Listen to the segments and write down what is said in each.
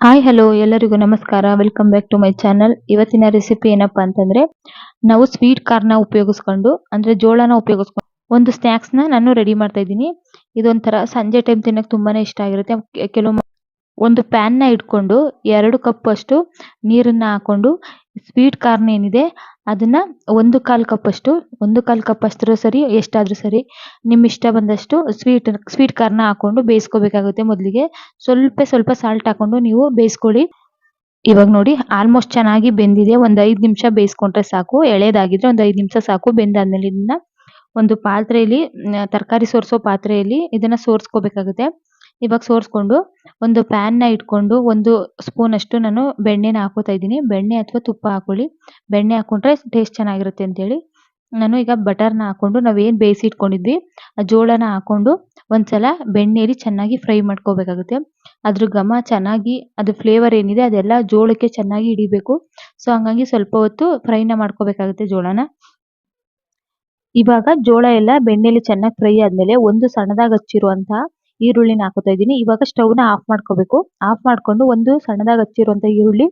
Hi hello ಎಲ್ಲರಿಗೂ ನಮಸ್ಕಾರ. Welcome back to my channel ಇವತ್ತಿನ ರೆಸಿಪಿ ಏನಪ್ಪಾ ಅಂತಂದ್ರೆ, ನಾವು ಸ್ವೀಟ್ ಕಾರ್ನ ಉಪಯೋಗಿಸ್ಕೊಂಡು, ಅಂದ್ರೆ ಜೋಳನ ಉಪಯೋಗಿಸ್ಕೊಂಡು, ಒಂದು ಸ್ನಾಕ್ಸ್ನ ನಾನು ರೆಡಿ ಮಾಡ್ತಾ ಇದ್ದೀನಿ. ಇದೊಂಥರ ಸಂಜೆ ಟೈಮ್ ತಿನ್ನಕ್ ತುಂಬಾನೇ ಇಷ್ಟ ಆಗಿರುತ್ತೆ. ಕೆಲವು ಒಂದು ಪ್ಯಾನ್ನ ಇಟ್ಕೊಂಡು ಎರಡು ಕಪ್ ಅಷ್ಟು ನೀರನ್ನ ಹಾಕೊಂಡು ಸ್ವೀಟ್ ಕಾರ್ನ್ ಏನಿದೆ ಅದನ್ನ ಒಂದು ಕಾಲು ಕಪ್ ಅಷ್ಟು, ಒಂದು ಕಾಲು ಕಪ್ ಅಷ್ಟರ ಸರಿ, ಎಷ್ಟಾದ್ರೂ ಸರಿ ನಿಮ್ ಇಷ್ಟ ಬಂದಷ್ಟು ಸ್ವೀಟ್ ಸ್ವೀಟ್ ಕಾರ್ನ ಹಾಕೊಂಡು ಬೇಯಿಸ್ಕೋಬೇಕಾಗುತ್ತೆ ಮೊದಲಿಗೆ. ಸ್ವಲ್ಪ ಸ್ವಲ್ಪ ಸಾಲ್ಟ್ ಹಾಕೊಂಡು ನೀವು ಬೇಯಿಸ್ಕೊಳ್ಳಿ. ಇವಾಗ ನೋಡಿ ಆಲ್ಮೋಸ್ಟ್ ಚೆನ್ನಾಗಿ ಬೆಂದಿದೆ. ಒಂದ್ ಐದು ನಿಮಿಷ ಬೇಯಿಸ್ಕೊಂಡ್ರೆ ಸಾಕು. ಎಳೆದಾಗಿದ್ರೆ ಒಂದ್ ಐದು ನಿಮಿಷ ಸಾಕು. ಬೆಂದಾದ್ಮೇಲೆ ಇದನ್ನ ಒಂದು ಪಾತ್ರೆಯಲ್ಲಿ ತರಕಾರಿ ಸೋರ್ಸೋ ಪಾತ್ರೆಯಲ್ಲಿ ಇದನ್ನ ಸೋರ್ಸ್ಕೋಬೇಕಾಗುತ್ತೆ. ಇವಾಗ ಸೋರ್ಸ್ಕೊಂಡು ಒಂದು ಪ್ಯಾನ್ನ ಇಟ್ಕೊಂಡು ಒಂದು ಸ್ಪೂನ್ ಅಷ್ಟು ನಾನು ಬೆಣ್ಣೆನ ಹಾಕೋತಾ ಇದ್ದೀನಿ. ಬೆಣ್ಣೆ ಅಥವಾ ತುಪ್ಪ ಹಾಕೊಳ್ಳಿ. ಬೆಣ್ಣೆ ಹಾಕೊಂಡ್ರೆ ಟೇಸ್ಟ್ ಚೆನ್ನಾಗಿರುತ್ತೆ ಅಂತ ಹೇಳಿ ನಾನು ಈಗ ಬಟರ್ನ ಹಾಕೊಂಡು ನಾವ್ ಏನ್ ಬೇಯಿಸಿ ಇಟ್ಕೊಂಡಿದ್ವಿ, ಆ ಜೋಳನ ಹಾಕೊಂಡು ಒಂದ್ಸಲ ಬೆಣ್ಣೆಲಿ ಚೆನ್ನಾಗಿ ಫ್ರೈ ಮಾಡ್ಕೋಬೇಕಾಗುತ್ತೆ. ಅದ್ರ ಘಮ ಚೆನ್ನಾಗಿ, ಅದ್ರ ಫ್ಲೇವರ್ ಏನಿದೆ ಅದೆಲ್ಲ ಜೋಳಕ್ಕೆ ಚೆನ್ನಾಗಿ ಹಿಡಿಬೇಕು. ಸೊ ಹಂಗಾಗಿ ಸ್ವಲ್ಪ ಹೊತ್ತು ಫ್ರೈ ನ ಮಾಡ್ಕೋಬೇಕಾಗುತ್ತೆ ಜೋಳನ. ಇವಾಗ ಜೋಳ ಎಲ್ಲ ಬೆಣ್ಣೆಲಿ ಚೆನ್ನಾಗಿ ಫ್ರೈ ಆದ್ಮೇಲೆ ಒಂದು ಸಣ್ಣದಾಗಿ ಹಚ್ಚಿರುವಂತಹ ಈರುಳ್ಳಿನ ಹಾಕೋತಾ ಇದ್ದೀನಿ. ಇವಾಗ ಸ್ಟವ್ನ ಆಫ್ ಮಾಡ್ಕೋಬೇಕು. ಆಫ್ ಮಾಡ್ಕೊಂಡು ಒಂದು ಸಣ್ಣದಾಗಿ ಹಚ್ಚಿರುವಂಥ ಈರುಳ್ಳಿ,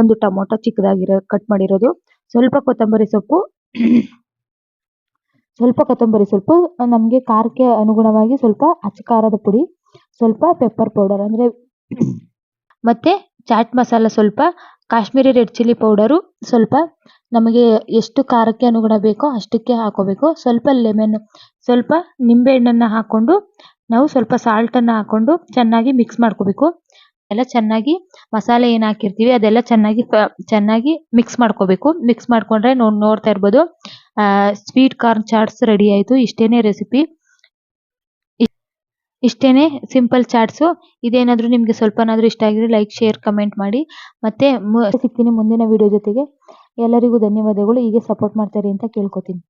ಒಂದು ಟೊಮೊಟೊ ಚಿಕ್ಕದಾಗಿರೋ ಕಟ್ ಮಾಡಿರೋದು. ಸ್ವಲ್ಪ ಕೊತ್ತಂಬರಿ ಸೊಪ್ಪು, ಸ್ವಲ್ಪ ಕೊತ್ತಂಬರಿ ಸೊಪ್ಪು, ನಮ್ಗೆ ಖಾರಕ್ಕೆ ಅನುಗುಣವಾಗಿ ಸ್ವಲ್ಪ ಅಚ್ಚ ಖಾರದ ಪುಡಿ, ಸ್ವಲ್ಪ ಪೆಪ್ಪರ್ ಪೌಡರ್ ಅಂದ್ರೆ ಮತ್ತೆ ಚಾಟ್ ಮಸಾಲ ಸ್ವಲ್ಪ, ಕಾಶ್ಮೀರಿ ರೆಡ್ ಚಿಲ್ಲಿ ಪೌಡರು ಸ್ವಲ್ಪ ನಮಗೆ ಎಷ್ಟು ಖಾರಕ್ಕೆ ಅನುಗುಣ ಬೇಕೋ ಅಷ್ಟಕ್ಕೆ ಹಾಕೋಬೇಕು. ಸ್ವಲ್ಪ ಲೆಮನ್ ಸ್ವಲ್ಪ ನಿಂಬೆಹಣ್ಣನ್ನ ಹಾಕೊಂಡು ನಾವು ಸ್ವಲ್ಪ ಸಾಲ್ಟ್ ಅನ್ನ ಹಾಕೊಂಡು ಚೆನ್ನಾಗಿ ಮಿಕ್ಸ್ ಮಾಡ್ಕೋಬೇಕು. ಎಲ್ಲ ಚೆನ್ನಾಗಿ ಮಸಾಲೆ ಏನ್ ಹಾಕಿರ್ತೀವಿ ಅದೆಲ್ಲ ಚೆನ್ನಾಗಿ ಚೆನ್ನಾಗಿ ಮಿಕ್ಸ್ ಮಾಡ್ಕೋಬೇಕು. ಮಿಕ್ಸ್ ಮಾಡ್ಕೊಂಡ್ರೆ ನೋಡ್ ನೋಡ್ತಾ ಇರ್ಬೋದು. ಸ್ವೀಟ್ ಕಾರ್ನ್ ಚಾಟ್ಸ್ ರೆಡಿ ಆಯ್ತು. ಇಷ್ಟೇನೆ ರೆಸಿಪಿ ಇಷ್ಟೇನೆ ಸಿಂಪಲ್ ಚಾಟ್ಸು ಇದೇನಾದರೂ ನಿಮ್ಗೆ ಸ್ವಲ್ಪನಾದರೂ ಇಷ್ಟ ಆಗಿದ್ರೆ ಲೈಕ್ ಶೇರ್ ಕಮೆಂಟ್ ಮಾಡಿ. ಮತ್ತೆ ಸಿಗ್ತೀನಿ ಮುಂದಿನ ವಿಡಿಯೋ ಜೊತೆಗೆ. ಎಲ್ಲರಿಗೂ ಧನ್ಯವಾದಗಳು. ಹೀಗೆ ಸಪೋರ್ಟ್ ಮಾಡ್ತಾರೆ ಅಂತ ಕೇಳ್ಕೊತೀನಿ.